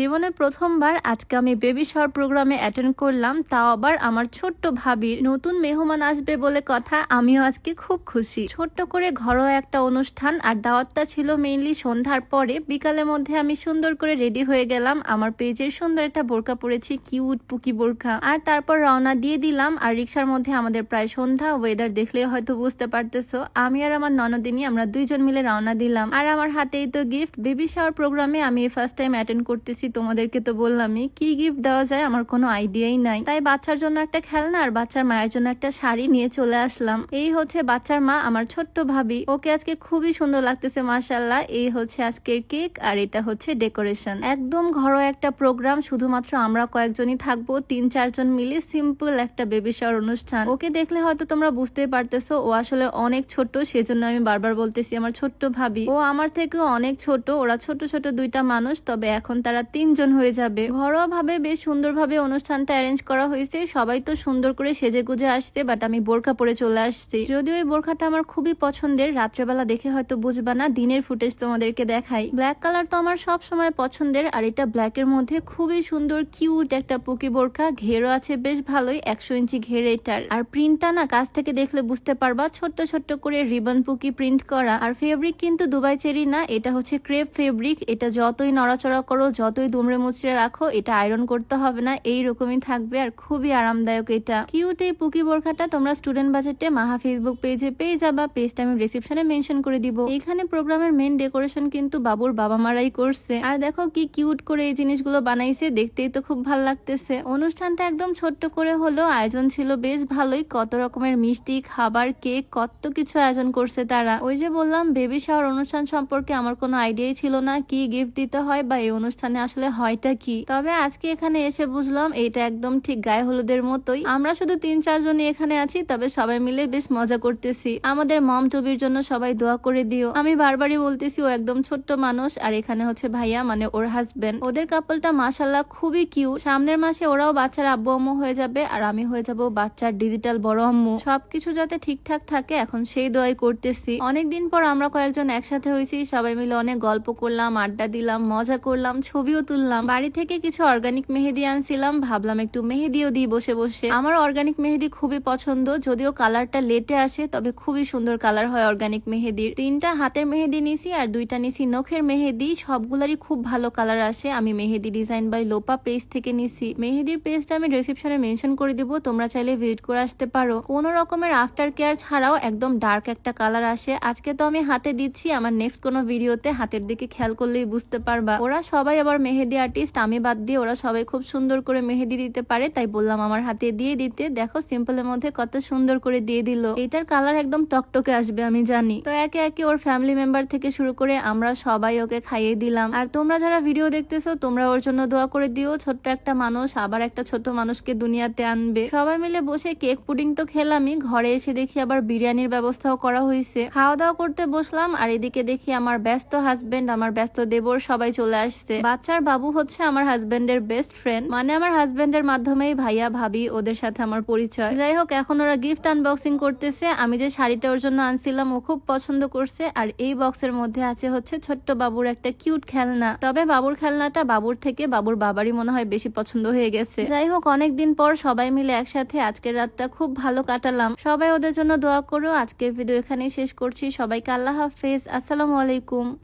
জীবনে প্রথমবার আজকে আমি বেবি শাওয়ার প্রোগ্রামে অ্যাটেন্ড করলাম, তাও আবার আমার ছোট্ট ভাবির নতুন মেহমান আসবে বলে কথা, আমিও আজকে খুব খুশি। ছোট্ট করে ঘরোয়া একটা অনুষ্ঠান আর দাওয়াতটা ছিল মেইনলি সন্ধ্যার পরে, বিকালের মধ্যে আমি সুন্দর করে রেডি হয়ে গেলাম, আমার পেজের সুন্দর একটা বোরকা পরেছি কিউট পুকি বোরকা। আর তারপর রওনা দিয়ে দিলাম, আর রিক্সার মধ্যে আমাদের প্রায় সন্ধ্যা ওয়েদার দেখলে হয়তো বুঝতে পারতেছো, আমি আর আমার ননদিনী আমরা দুইজন মিলে রওনা দিলাম। আর আমার হাতেই তো গিফট বেবি শাওয়ার প্রোগ্রামে আমি ফার্স্ট টাইম অ্যাটেন্ড করতেছি তোমাদেরকে তো বললামই, কি গিফট দেওয়া যায় আমার কোনো আইডিয়াই নাই। তাই বাচ্চার জন্য একটা খেলনা আর বাচ্চার মায়ের জন্য একটা শাড়ি নিয়ে চলে আসলাম। এই হচ্ছে বাচ্চার মা, আমার ছোট্ট ভাবি। ওকে আজকে খুবই সুন্দর লাগতেছে মাসাল্লাহ এই হচ্ছে আজকের কেক আর এটা হচ্ছে ডেকোরেশন। একদম ঘরোয়া একটা প্রোগ্রাম, শুধুমাত্র আমরা কয়েকজনই থাকব, তিন চারজন মিলে সিম্পল একটা বেবি শাওয়ার অনুষ্ঠান। ওকে দেখলে হয়তো তোমরা বুঝতে পারতেছো, ও আসলে অনেক ছোট সেজন্য আমি বারবার বলতেছি, আমার ছোট্ট ভাবি। ও আমার থেকেও অনেক ছোট, ওরা ছোট ছোট দুইটা মানুষ, তবে এখন তারা তিনজন হয়ে যাবে। ঘরোয়া ভাবে বেশ সুন্দরভাবে অনুষ্ঠানটা অ্যারেঞ্জ করা হয়েছে। সবাই তো সুন্দর করে সেজে গুজে আসছে বাট আমি বোরখা পরে চলে আসছি। যদিও এই বোরখাটা আমার খুবই পছন্দের, রাত্রেবেলা দেখে হয়তো বুঝবা না, দিনের ফুটেজ তোমাদেরকে দেখাই। ব্ল্যাক কালার তো আমার সব সময় পছন্দের, আর এটা ব্ল্যাকের মধ্যে খুবই সুন্দর কিউট একটা পুকি বোরখা। ঘেরও আছে বেশ ভালোই, একশো ইঞ্চি ঘেরে এটার। আর প্রিন্টটা না কাছ থেকে দেখলে বুঝতে পারবা, ছোট্ট ছোট্ট করে রিবন পুকি প্রিন্ট করা। আর ফেব্রিক কিন্তু দুবাই চেরি না, এটা হচ্ছে ক্রেপ ফেব্রিক এটা যতই নড়াচড়া করো, যতই দুমড়ে মুচড়ে রাখো, এটা আয়রন করতে হবে না, এই রকমই থাকবে আর খুবই আরামদায়ক এটা। কিউট এই পুকি বোরখাটা তোমরা স্টুডেন্ট বাজেটে মাহা ফেসবুক পেজে পেয়ে যাবা পেজটা আমি রিসেপশনে মেনশন করে দিব। এখানে প্রোগ্রামের মেন ডেকোরেশন কিন্তু বাবুর বাবা মারাই করছে। আর দেখো কি কিউট করে এই জিনিসগুলো বানাইছে, দেখতেই তো খুব ভালো লাগতেছে। অনুষ্ঠানটা একদম ছোট্ট করে হলো, আয়োজন ছিল বেশ ভালোই, কত রকমের মিষ্টি, খাবার, কেক, কত কিছু আয়োজন করছে তারা। ওই যে বললাম বেবি শাওয়ার অনুষ্ঠান সম্পর্কে আমার কোনো আইডিয়াই ছিল না, কি গিফট দিতে হয় বা এই অনুষ্ঠানে আসলে হয়টা কি? তবে আজকে এখানে এসে বুঝলাম এইটা একদম ঠিক গায়ে হলুদের মতোই। আমরা শুধু তিন চারজনই এখানে আছি, তবে সবাই মিলে বেশ মজা করতেছি। আমাদের মম টবির জন্য সবাই দোয়া করে দিও। আমি বারবারই বলতেছি, ও একদম ছোট্ট মানুষ, আর এখানে হচ্ছে ভাইয়া মানে ওর হাজবেন্ড ওদের কাপলটা মাসাল্লাহ খুবই কিউ সামনের মাসে ওরাও বাচ্চার আব্বু আম্মু হয়ে যাবে, আর আমি হয়ে যাব বাচ্চার ডিজিটাল বড় আম্মু। সবকিছু যাতে ঠিকঠাক থাকে, এখন সেই দোয়াই করতেছি। অনেকদিন পর আমরা কয়েকজন একসাথে হয়েছি, সবাই মিলে অনেক গল্প করলাম, আড্ডা দিলাম, মজা করলাম, ছবিও তুললাম। বাড়ি থেকে কিছু অর্গানিক মেহেদি আনছিলাম। ভাবলাম একটু মেহেদিও দিই বসে বসে। আমার অর্গানিক মেহেদি খুবই পছন্দ। যদিও কালারটা লেটে আসে, তবে খুবই সুন্দর কালার হয় অর্গানিক মেহেদির। তিনটা হাতের মেহেদি নিছি আর দুইটা নিছি নখের মেহেদি। সবগুলারই খুব ভালো কালার আসে। আমি mehndi design by Lopa page থেকে নিছি। মেহেদির পেজটা আমি রিসেপশনে মেনশন করে দিব। তোমরা চাইলে ভিজিট করে আসতে পারো। কোনো রকমের আফটার কেয়ার ছাড়াও একদম ডার্ক একটা কালার আসে। আজকে তো আমি হাতে দিচ্ছি। আমার নেক্সট কোনো ভিডিওতে হাতের দিকে খেয়াল করলেই বুঝতে পারবা। ওরা সবাই আবার মেহেদি আর্টিস্ট আমি বাদ দিয়ে ওরা সবাই খুব সুন্দর করে মেহেদি দিতে পারে, তাই বললাম আমার হাতে দিয়ে দিতে। দেখো সিম্পলের মধ্যে কত সুন্দর করে দিয়ে দিল। এটার কালার একদম টকটকে আসবে, আমি জানি। তো একে একে ওর ফ্যামিলি মেম্বার থেকে শুরু করে আমরা সবাই ওকে খাইয়ে দিলাম। আর তোমরা যারা ভিডিও দেখতেছো, তোমরা ওর জন্য দোয়া করে দিও, ছোট্ট একটা মানুষ, আবার একটা ছোট মানুষকে দুনিয়াতে আনবে। সবাই মিলে বসে কেক পুডিং তো খেলামই, ঘরে এসে দেখি আবার বিরিয়ানির ব্যবস্থাও করা হয়েছে খাওয়া দাওয়া করতে বসলাম, আর এদিকে দেখি আমার ব্যস্ত হাজবেন্ড আমার ব্যস্ত দেবর সবাই চলে আসছে। বাচ্চার বাবু হচ্ছে আমার হাজবেন্ডের বেস্ট ফ্রেন্ড মানে আমার হাজবেন্ডের মাধ্যমেই ভাইয়া, ভাবি ওদের সাথে আমার পরিচয়। যাই হোক, এখন ওরা গিফট আনবক্সিং করতেছে। আমি যে শাড়িটা ওর জন্য আনছিলাম, ও খুব পছন্দ করছে। আর এই বক্সের মধ্যে আছে হচ্ছে ছোট্ট বাবুর একটা কিউট খেলনা। তবে বাবুর খেলনাটা বাবুর থেকে বাবুর বাবারই মনে হয় বেশি পছন্দ হয়ে গেছে। যাই হোক, অনেকদিন পর সবাই মিলে একসাথে আজকের রাতটা খুব ভালো কাটালাম। সবাই ওদের জন্য দোয়া করো। আজকের ভিডিও এখানেই শেষ করছি। সবাইকে আল্লাহ হাফেজ। আসসালামু আলাইকুম।